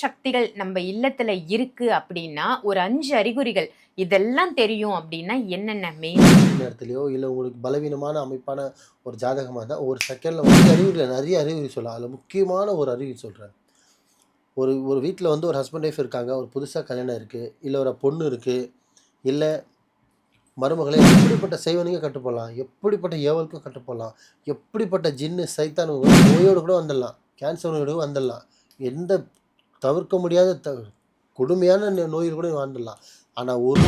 சக்திகள் நம்ம இல்லத்துல இருக்கு அப்படின்னா ஒரு அஞ்சு அறிகுறிகள் இதெல்லாம் தெரியும் அப்படின்னா என்னென்ன மெயின் நேரத்துலையோ இல்லை உங்களுக்கு பலவீனமான அமைப்பான ஒரு ஜாதகமாக தான் ஒரு செகண்டில் வந்து அறிகுறியில் நிறைய அறிகுறி சொல்லலாம். அதில் முக்கியமான ஒரு அறிகுறி சொல்கிறேன் ஒரு ஒரு வீட்டில் வந்து ஒரு ஹஸ்பண்ட் ஒய்ஃப் இருக்காங்க. ஒரு புதுசாக கல்யாணம் இருக்குது இல்லை ஒரு பொண்ணு இருக்குது இல்லை மருமகளை எப்படிப்பட்ட செய்வனையும் கட்டுப்படலாம் எப்படிப்பட்ட ஏவலுக்கும் கட்டுப்படலாம் எப்படிப்பட்ட ஜின்னு சைத்தான் நோயோடு கூட வந்துடலாம். கேன்சர் நோயோடு வந்துடலாம். எந்த தவிர்க்க முடியாத த கொடுமையான நோயில் கூட வந்துடலாம் ஆனால் ஒரு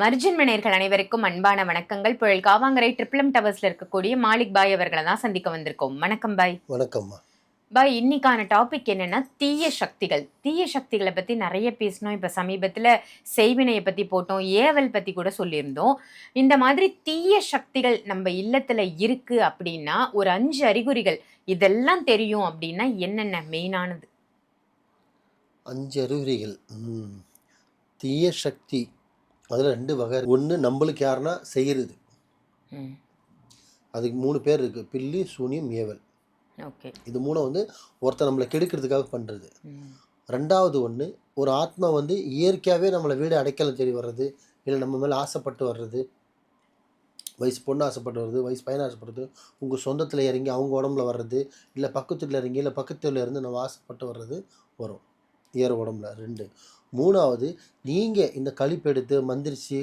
மர்ஜன் மனையர்கள் அனைவருக்கும் அன்பான வணக்கங்கள். புயல் காவாங்கரை ட்ரிப்ளம் டவர்ஸ்ல இருக்கக்கூடிய மாலிக் பாய் அவர்களை தான் சந்திக்க வந்திருக்கோம். வணக்கம் பாய். வணக்கம்மா. பாய் இன்னைக்கான டாபிக் என்னன்னா தீய சக்திகள். தீய சக்திகளை பத்தி நிறைய பேசணும் இப்ப சமீபத்துல செய்வினையை பத்தி போட்டோம் ஏவல் பத்தி கூட சொல்லியிருந்தோம். இந்த மாதிரி தீய சக்திகள் நம்ம இல்லத்துல இருக்கு அப்படின்னா ஒரு அஞ்சு அறிகுறிகள். இதெல்லாம் தெரியும் அப்படின்னா என்னென்ன மெயினானது? அஞ்சு அறிகுறிகள். தீய சக்தி. அதில் ரெண்டு வகை ஒன்று நம்மளுக்கு யாருன்னா செய்கிறது அதுக்கு மூணு பேர் இருக்குது பில்லி சூனியம் ஏவல். ஓகே இது மூணு வந்து ஒருத்தர் நம்மளை கெடுக்கிறதுக்காக பண்ணுறது ரெண்டாவது ஒன்று ஒரு ஆத்மா வந்து இயற்கையாகவே நம்மளை வீடு அடைக்கலம் தேடி வர்றது இல்லை நம்ம மேலே ஆசைப்பட்டு வர்றது வயசு பொண்ணு ஆசைப்பட்டு வர்றது வயசு பையன் ஆசைப்படுறது உங்கள் சொந்தத்தில் இறங்கி அவங்க உடம்புல வர்றது இல்லை பக்கத்துல இறங்கி இல்லை பக்கத்துல இருந்து நம்ம ஆசைப்பட்டு வர்றது வரும். ஏற உடம்புல ரெண்டு. மூணாவது நீங்கள் இந்த கழிப்பு எடுத்து மந்திரிச்சு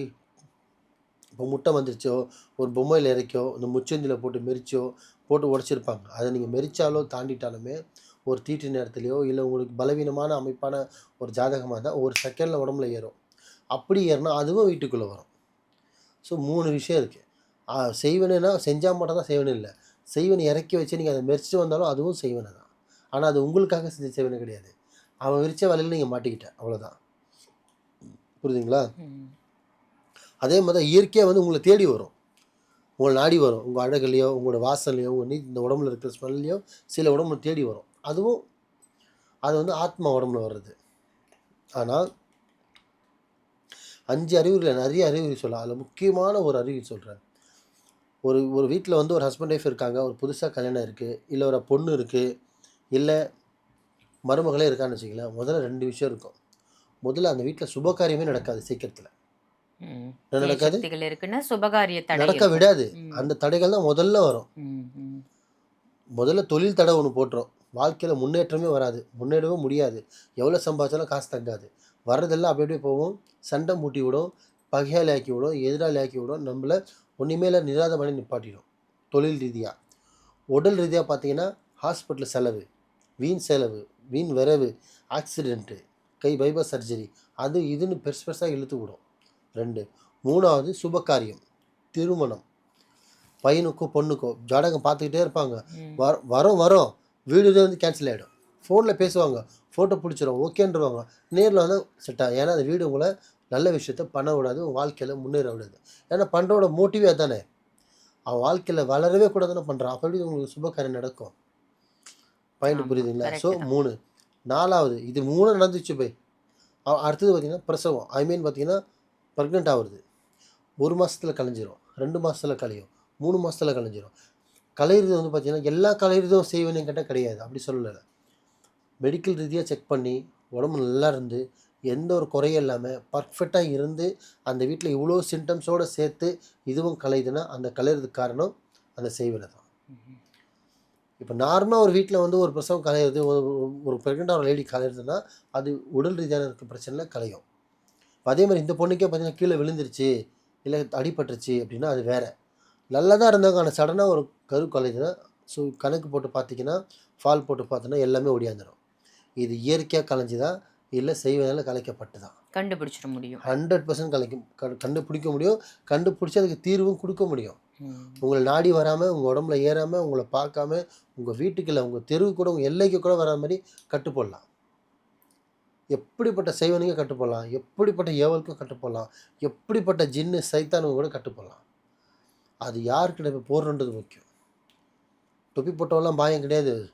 இப்போ முட்டை மந்திரிச்சோ ஒரு பொம்மையில் இறக்கோ இந்த முச்சந்தியில் போட்டு மெரிச்சோ போட்டு உடச்சிருப்பாங்க. அதை நீங்கள் மெரிச்சாலோ தாண்டிட்டாலுமே ஒரு தீட்டு நேரத்துலையோ இல்லை உங்களுக்கு பலவீனமான அமைப்பான ஒரு ஜாதகமாக இருந்தால் ஒரு செகண்டில் உடம்புல ஏறும். அப்படி ஏறினா அதுவும் வீட்டுக்குள்ளே வரும். ஸோ மூணு விஷயம் இருக்குது செய்வனுன்னா செஞ்சால் மட்டும் தான் செய்வனு இல்லை. செய்வனை இறக்கி வச்சு நீங்கள் அதை மெரிச்சிட்டு வந்தாலும் அதுவும் செய்வனை தான். ஆனால் அது உங்களுக்காக செஞ்ச செய்வனை கிடையாது. அவன் விரிச்ச வலையில் நீங்கள் மாட்டிக்கிட்ட. அவ்வளோதான் புரியுதுங்களா? அதே மாதிரி தான் இயற்கையாக வந்து உங்களை தேடி வரும். உங்களை நாடி வரும். உங்கள் அழகுலையோ உங்களோட வாசல்லையோ உங்கள் நீ இந்த உடம்புல இருக்கிற ஸ்மெல்லையோ சில உடம்புல தேடி வரும். அதுவும் அது வந்து ஆத்மா உடம்புல வர்றது. ஆனால் அஞ்சு அறிவுரை நிறைய அறிகுறி சொல்லலாம் அதில் முக்கியமான ஒரு அறிகுறி சொல்கிறேன் ஒரு ஒரு வீட்டில் வந்து ஒரு ஹஸ்பண்ட் ஒய்ஃப் இருக்காங்க ஒரு புதுசாக கல்யாணம் இருக்குது இல்லை ஒரு பொண்ணு இருக்குது இல்லை மருமகளே இருக்கான்னு வச்சுக்கலாம் முதல்ல ரெண்டு விஷயம் இருக்கும். முதல்ல அந்த வீட்டில் சுபகாரியமே நடக்காது சீக்கிரத்தில். நடக்காது? சுபகாரிய நடக்க. விடாது. அந்த தடைகள் தான் முதல்ல வரும். முதல்ல தொழில் தடை ஒன்று போட்டுரும். வாழ்க்கையில் முன்னேற்றமே வராது. முன்னேறவே முடியாது. எவ்வளோ சம்பாதிச்சாலும் காசு தங்காது. வர்றதெல்லாம் அப்படி அப்படியே போகும். சண்டை மூட்டி விடும். பகையாளி ஆக்கி விடும். எதிராளி ஆக்கி விடும். நம்மளை ஒன்றுமேல நிராத பண்ணி நிப்பாட்டிடும். தொழில் ரீதியாக உடல் ரீதியாக பார்த்தீங்கன்னா ஹாஸ்பிட்டல் செலவு வீண் செலவு வீண் விரவு ஆக்சிடெண்ட்டு கை பைபாஸ் சர்ஜரி அது இதுன்னு பெருசு பெருசாக இழுத்து விடும். ரெண்டு. மூணாவது சுபகாரியம் திருமணம். பையனுக்கோ பொண்ணுக்கோ ஜாதகம் பார்த்துக்கிட்டே இருப்பாங்க. வர வரோம் வரோம். வீடு வந்து கேன்சல் ஆகிடும் ஃபோனில் பேசுவாங்க. ஃபோட்டோ பிடிச்சிரும். ஓகேன்றவாங்க. நேரில் வந்து செட் ஆகும் ஏன்னா அந்த வீடு உங்களை நல்ல விஷயத்த பண்ண விடாது உங்கள் வாழ்க்கையில் முன்னேற விடாது ஏன்னா பண்ணுறோட மோட்டிவே அதானே. அவன் வாழ்க்கையில் வளரவே கூடாதுன்னு பண்ணுறான் அப்போ எப்படி உங்களுக்கு சுபகாரியம் நடக்கும்? பாயிண்ட் புரியுதுங்களா? ஸோ தான். மூணு. நாலாவது இது மூணு நடந்துச்சு போய். அடுத்தது பார்த்தீங்கன்னா பிரசவம். ஐ மீன் பார்த்தீங்கன்னா ப்ரெக்னென்ட் ஆகுறது ஒரு மாதத்தில் கலைஞ்சிரும். ரெண்டு மாதத்தில் கலையும். மூணு மாதத்தில் கலைஞ்சிரும். கலையிறது வந்து பார்த்திங்கன்னா எல்லா கலையிறதும் செய்வேன்னு கேட்டால் கிடையாது. அப்படி சொல்லலை. மெடிக்கல் ரீதியாக செக் பண்ணி உடம்பு நல்லா இருந்து எந்த ஒரு குறையும் இல்லாமல் பர்ஃபெக்டாக இருந்து அந்த வீட்டில் இவ்வளோ சிம்டம்ஸோடு சேர்த்து இதுவும் கலையுதுன்னா அந்த கலையிறதுக்கு காரணம் அந்த செய்வனை தான். இப்போ நார்மலாக ஒரு வீட்டில் வந்து ஒரு பிரசவம் கலையிறது ஒரு ஒரு ப்ரெக்னெண்ட்டாக ஒரு லேடி கலையிறதுன்னா அது உடல் ரீதியான இருக்க பிரச்சனையில் கலையும். அதே மாதிரி இந்த பொண்ணுக்கே பார்த்தீங்கன்னா கீழே விழுந்துருச்சு இல்லை அடிபட்டுருச்சு அப்படின்னா அது வேற. நல்லா தான் இருந்தாங்க ஆனால் சடனாக ஒரு கரு கலையுதுன்னா ஸோ கணக்கு போட்டு பார்த்தீங்கன்னா ஃபால் போட்டு பார்த்தோன்னா எல்லாமே ஒடியாந்துடும் இது இயற்கையாக கலைஞ்சுதா இல்லை செய்வதால் கலைக்கப்பட்டு தான் கண்டுபிடிச்சிட முடியும். ஹண்ட்ரட் பர்சன்ட் கலைக்கும் கண்டுபிடிக்க முடியும். கண்டுபிடிச்சி அதுக்கு தீர்வும் கொடுக்க முடியும். உங்களை நாடி வராமல் உங்கள் உடம்புல ஏறாமல் உங்களை பார்க்காம உங்கள் வீட்டுக்கு இல்லை உங்கள் தெருவுக்கு கூட உங்கள் எல்லைக்கு கூட வராத மாதிரி கட்டுப்போடலாம். எப்படிப்பட்ட செய்வனையும் கட்டுப்போடலாம். எப்படிப்பட்ட ஏவலுக்கும் கட்டுப்போடலாம். எப்படிப்பட்ட ஜின்னு சைத்தானுங்க கூட கட்டுப்போடலாம். அது யாருக்கிட்ட இப்போ போடுறன்றது முக்கியம். தொப்பி போட்டவெல்லாம் பாயம் கிடையாது.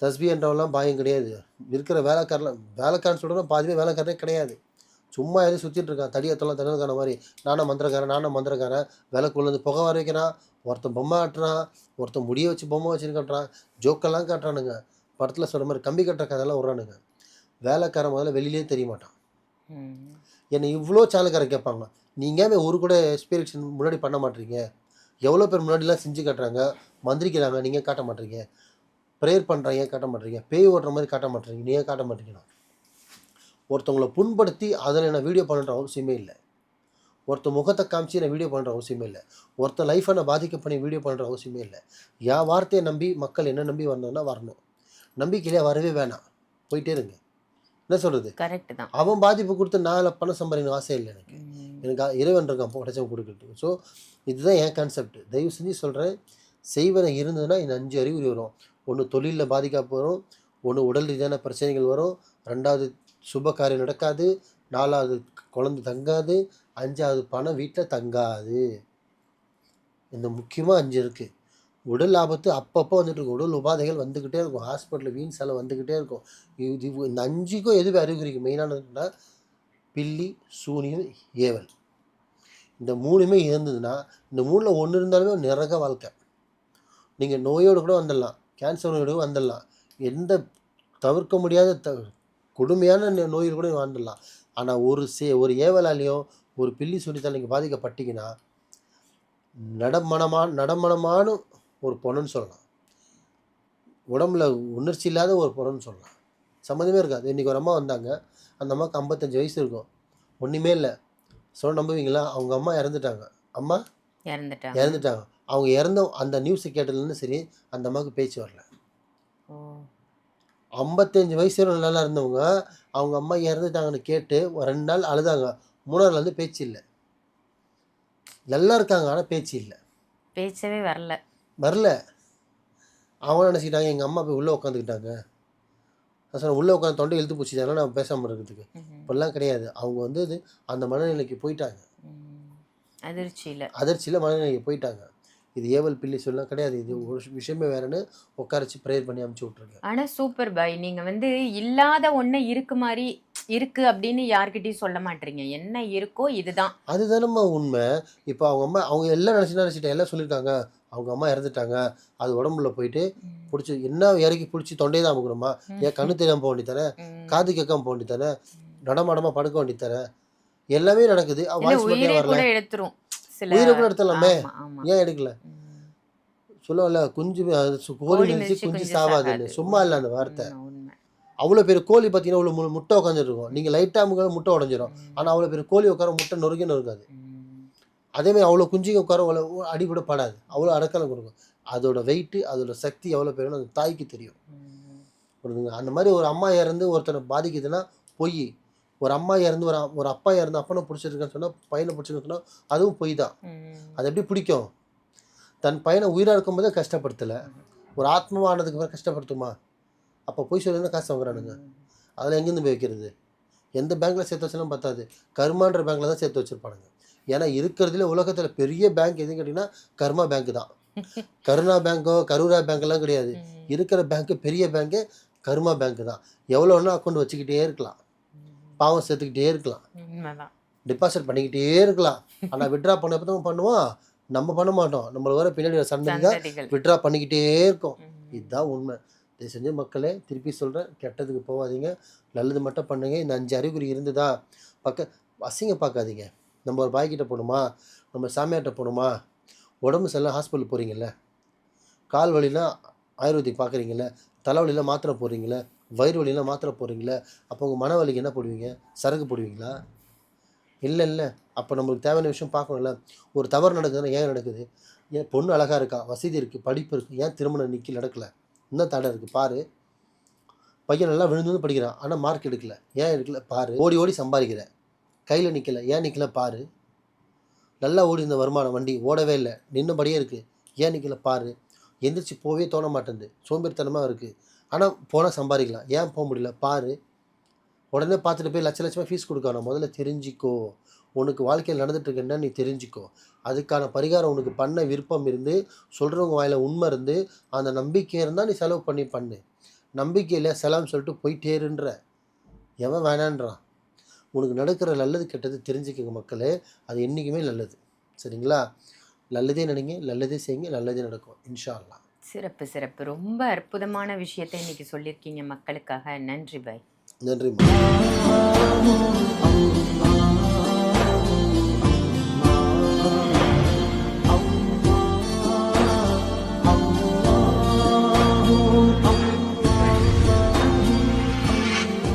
தஸ்பின்றவெல்லாம் பாயம் கிடையாது. இருக்கிற வேலைக்காரலாம் வேலைக்காரன் சொல்கிறோம் பாதி பேர் வேலைக்காரனே கிடையாது. சும்மா எதுவும் சுற்றிட்டு இருக்கான். தடியத்தெல்லாம் தண்ணக்கான மாதிரி. நானும் மந்திரக்காரன் நானும் மந்திரக்காரன். விளக்குள்ளேருந்து புகை வர வைக்கிறான். ஒருத்தன் பொம்மை ஆட்டுறான். ஒருத்தன் முடிய வச்சு பொம்மை வச்சுன்னு காட்டுறான். ஜோக்கெல்லாம் காட்டுறானுங்க. படத்தில் சொல்கிற மாதிரி கம்பி கட்டுற கதையெல்லாம் விட்றானுங்க. வேலைக்காரன் முதல்ல வெளியிலே தெரிய மாட்டான். என்னை இவ்வளோ சேனல்காரன் கேட்பாங்க. நீங்கள் ஒரு கூட எக்ஸ்பீரியன்ஸ் முன்னாடி பண்ண மாட்டீங்க? எவ்வளோ பேர் முன்னாடிலாம் செஞ்சு காட்டுறாங்க? மந்திரிக்கிறாங்க நீங்கள் காட்ட மாட்டீங்க? ப்ரேயர் பண்ணுறாங்க காட்ட மாட்டீங்க? பேய் ஓட்டுற மாதிரி காட்ட மாட்டீங்க நீங்கள் காட்ட மாட்டீங்கன்னா ஒருத்தவங்களை புண்படுத்தி அதில் நான் வீடியோ பண்ணுற அவசியமே இல்லை. ஒருத்த முகத்தை காமிச்சு நான் வீடியோ பண்ணுற அவசியமே இல்லை. ஒருத்த லைஃப்பை நான் பாதிக்க பண்ணி வீடியோ பண்ணுற அவசியமே இல்லை. என் வார்த்தையை நம்பி மக்கள் என்ன நம்பி வரணும்னா வரணும். நம்பிக்கையிலே வரவே வேணாம். போயிட்டே இருங்க. என்ன சொல்கிறது கரெக்ட் தான். அவன் பாதிப்பு கொடுத்து நான் பணம் சம்பாதிக்கணும் ஆசை இல்லை எனக்கு. எனக்கு இறைவன் இருக்கான் படைச்சவன் கொடுக்கறது ஸோ இதுதான் என் கான்செப்ட் தயவு செஞ்சு சொல்கிறேன் செய்வன இருந்ததுன்னா இந்த அஞ்சு அறிகுறி வரும். ஒன்று தொழிலில் பாதிக்காப்பு வரும் ஒன்று உடல் ரீதியான பிரச்சனைகள் வரும். ரெண்டாவது சுப காரியம் நடக்காது. நாலாவது குழந்தை தங்காது. அஞ்சாவது பணம் வீட்டில் தங்காது. இந்த முக்கியமாக அஞ்சு இருக்குது உடல் ஆபத்து அப்பப்போ வந்துட்டு இருக்கும் உடல் உபாதைகள் வந்துக்கிட்டே இருக்கும். ஹாஸ்பிட்டலில் வீண் செலவு வந்துக்கிட்டே இருக்கும். இது இந்த அஞ்சுக்கும் எது அறிகுறிக்கு. மெயினானதுன்னா பில்லி சூனியம் ஏவல். இந்த மூணுமே இருந்ததுன்னா இந்த மூணில் ஒன்று இருந்தாலுமே நிறக வாழ்க்கை. நீங்கள் நோயோடு கூட வந்துடலாம். கேன்சர் நோயோடு வந்துடலாம். எந்த தவிர்க்க முடியாத த கொடுமையான நோய்கள் நோயில் கூட வந்துடலாம். ஆனால் ஒரு சே ஒரு ஏவலாலேயோ ஒரு பில்லி சூனியத்தால் நீங்கள் பாதிக்கப்பட்டீங்கன்னா நடமனமான நடமனமான ஒரு பொண்ணுன்னு சொல்லலாம். உடம்புல உணர்ச்சி இல்லாத ஒரு பொண்ணுன்னு சொல்லலாம். சம்மந்தமே இருக்காது. இன்றைக்கி ஒரு அம்மா வந்தாங்க. அந்த அம்மாவுக்கு ஐம்பத்தஞ்சு வயசு இருக்கும். ஒன்றுமே இல்லை. சொல்ல நம்புவீங்களா? அவங்க அம்மா இறந்துட்டாங்க. அம்மா? இறந்துட்டாங்க. இறந்துட்டாங்க. அவங்க இறந்த அந்த நியூஸை கேட்டதுலேருந்து சரி அந்த அம்மாவுக்கு பேச்சு வரல. ஐம்பத்தஞ்சு வயசு நல்லா இருந்தவங்க அவங்க அம்மா இறந்துட்டாங்கன்னு கேட்டு ஒரு ரெண்டு நாள் அழுதாங்க. மூணாவது வந்து பேச்சு இல்லை. நல்லா இருக்காங்க ஆனால் பேச்சு இல்லை. பேச்சவே வரல. வரல. அவங்க நினச்சிக்கிட்டாங்க எங்கள் அம்மா போய் உள்ளே உட்காந்துக்கிட்டாங்க நான் சொன்னேன் உள்ளே உட்காந்து தொண்டை இழுத்து போச்சுட்டாங்க நான் பேசாமல் இருக்கிறதுக்கு. இப்படிலாம் கிடையாது. அவங்க வந்து இது அந்த மனநிலைக்கு போயிட்டாங்க. அதிர்ச்சியில. அதிர்ச்சியில் மனநிலைக்கு போயிட்டாங்க. இது ஏவல் பில்லி சொல்லலாம் கிடையாது. இது ஒரு விஷயமே வேறன்னு உட்காரச்சு ப்ரேயர் பண்ணி அமுச்சு விட்ருங்க ஆனா சூப்பர் பாய். நீங்க வந்து இல்லாத ஒண்ணு இருக்கு மாதிரி இருக்கு அப்படின்னு யார்கிட்டயும் சொல்ல மாட்டீங்க. என்ன இருக்கோ இதுதான். அதுதானம்மா உண்மை. இப்போ அவங்க அம்மா அவங்க எல்லாம் நினச்சி நினச்சிட்டேன் எல்லாம் சொல்லியிருக்காங்க அவங்க அம்மா இறந்துட்டாங்க. அது உடம்புல போயிட்டு பிடிச்சி என்ன இறக்கி பிடிச்சி தொண்டையை தான் அமுக்கணுமா? ஏன் கண்ணு தெரியாமல் போக வேண்டித்தானே. காது கேட்காம போக வேண்டித்தானே நடமாடமாக படுக்க வேண்டித்தானே எல்லாமே நடக்குது. உயிரே கூட எடுத்துரும். உயிரை கூட எடுத்துடலாமே. ஏன் எடுக்கல. சொல்லுவாங்கல்ல குஞ்சு கோழி மிதிச்சு குஞ்சு சாவாதுன்னு. சும்மா இல்லை அந்த வார்த்தை. அவ்வளோ பெரிய கோழி பார்த்தீங்கன்னா அவ்வளோ முட்டை உட்காந்துட்டு இருக்கும் நீங்கள் லைட்டாக முக முட்டை உடஞ்சிரும். ஆனால் அவ்வளோ பெரிய கோழி உட்கார முட்டை நொறுக்கி நொறுக்காது. அதேமாதிரி அவ்வளோ குஞ்சுங்க உட்கார அவ்வளோ அடிபட படாது அவ்வளோ அடக்கலம் கொடுக்கும் அதோட வெயிட்டு அதோட சக்தி எவ்வளோ பெருன்னு அந்த தாய்க்கு தெரியும். புரியுதுங்க அந்த மாதிரி ஒரு அம்மா இறந்து ஒருத்தனை பாதிக்குதுன்னா பொய் ஒரு அம்மா இறந்து ஒரு ஒரு அப்பா இறந்து அப்பனை பிடிச்சிருக்கேன்னு சொன்னால் பையனை பிடிச்சிருக்கேன்னு சொன்னால் அதுவும் பொய் தான். அது எப்படி பிடிக்கும் தன் பையனை உயிராக இருக்கும்போதே கஷ்டப்படுத்தலை. ஒரு ஆத்மாவானதுக்கு பிறகு கஷ்டப்படுத்துமா? அப்போ பொய் சொல்லி காசு வாங்குறானுங்க? அதில் எங்கேருந்து போய் வைக்கிறது? எந்த பேங்க்கில் சேர்த்து வச்சாலும் பத்தாது. கர்மான்ற பேங்க்கில் தான் சேர்த்து வச்சுருப்பானுங்க. ஏன்னா இருக்கிறதுல உலகத்தில் பெரிய பேங்க் எதுன்னு கேட்டிங்கன்னா கர்மா பேங்க் தான். கருணா பேங்க்கோ கரூரா பேங்க்கெல்லாம் கிடையாது. இருக்கிற பேங்க்கு பெரிய பேங்க்கு கர்மா பேங்க் தான். எவ்வளோன்னா அக்கௌண்ட் வச்சுக்கிட்டே இருக்கலாம். பாவம் சேர்த்துக்கிட்டே இருக்கலாம். டெபாசிட் பண்ணிக்கிட்டே இருக்கலாம். ஆனால் விட்ரா பண்ண எப்போ தான் பண்ணுவோம் நம்ம பண்ண மாட்டோம். நம்மள வர பின்னாடி வர சந்ததிகள் விட்ரா பண்ணிக்கிட்டே இருக்கும். இதுதான் உண்மை. இதை செஞ்ச மக்களே திருப்பி சொல்கிறேன் கெட்டதுக்கு போகாதீங்க. நல்லது மட்டும் பண்ணுங்க. இந்த அஞ்சு அறிகுறி இருந்ததா? பக்க அசிங்க பார்க்காதீங்க. நம்ம ஒரு பாய்கிட்ட போகணுமா? நம்ம சாமியார்கிட்ட போகணுமா? உடம்பு சரியில்லை ஹாஸ்பிட்டல் போகிறீங்கல்ல கால் வலினா ஆயுர்வேதிக் பார்க்குறீங்களே தலைவலியில் மாத்திரை போடுறீங்களே வயிறு வலியில் மாத்திரை போடுறீங்களே அப்போ உங்கள் மன வலிக்கு என்ன போடுவீங்க? சரக்கு போடுவீங்களா? இல்லை இல்லை. அப்போ நம்மளுக்கு தேவையான விஷயம் பார்க்கணும்ல. ஒரு தவறு நடக்குதுன்னா ஏன் நடக்குது? ஏன் பொண்ணு அழகாக இருக்கா? வசதி இருக்குது படிப்பு இருக்குது ஏன் திருமணம் நிற்கி நடக்கலை? இன்னும் தடை இருக்குது பாரு. பையன் நல்லா விழுந்து வந்து படிக்கிறான். ஆனால் மார்க் எடுக்கல. ஏன் எடுக்கல? பாரு. ஓடி ஓடி சம்பாதிக்கிற. கையில் நிற்கல ஏன் நிற்கல பாரு. நல்லா ஓடி இருந்த வருமானம் வண்டி ஓடவே இல்லை. நின்னபடியே இருக்குது ஏன் நிற்கல பாரு. எந்திரிச்சு போவே தோண மாட்டேங்குது சோம்பேறித்தனமாக இருக்குது ஆனால் போனால் சம்பாதிக்கலாம். ஏன் போக முடியல? பாரு. உடனே பார்த்துட்டு போய் லட்ச லட்சமாக ஃபீஸ் கொடுக்கணும் முதல்ல தெரிஞ்சிக்கோ. உனக்கு வாழ்க்கையில் நடந்துட்டு இருக்கு என்னன்னு நீ தெரிஞ்சிக்கோ. அதுக்கான பரிகாரம் உனக்கு பண்ண விருப்பம் இருந்து சொல்கிறவங்க வாயில உண்மை இருந்து அந்த நம்பிக்கை இருந்தால் நீ செலவு பண்ணி பண்ணு. நம்பிக்கையில் செலாம் சொல்லிட்டு போயிட்டேருன்ற எவன் வேணான்றான்? உனக்கு நடக்கிற நல்லது கெட்டது தெரிஞ்சுக்கங்க மக்களே. அது என்றைக்குமே நல்லது. சரிங்களா? நல்லதே நினைங்க நல்லதே செய்யுங்க நல்லதே நடக்கும். இன்ஷா அல்லாஹ் சிறப்பு சிறப்பு. ரொம்ப அற்புதமான விஷயத்தை இன்னைக்கு சொல்லியிருக்கீங்க மக்களுக்காக. நன்றி பாய். நன்றி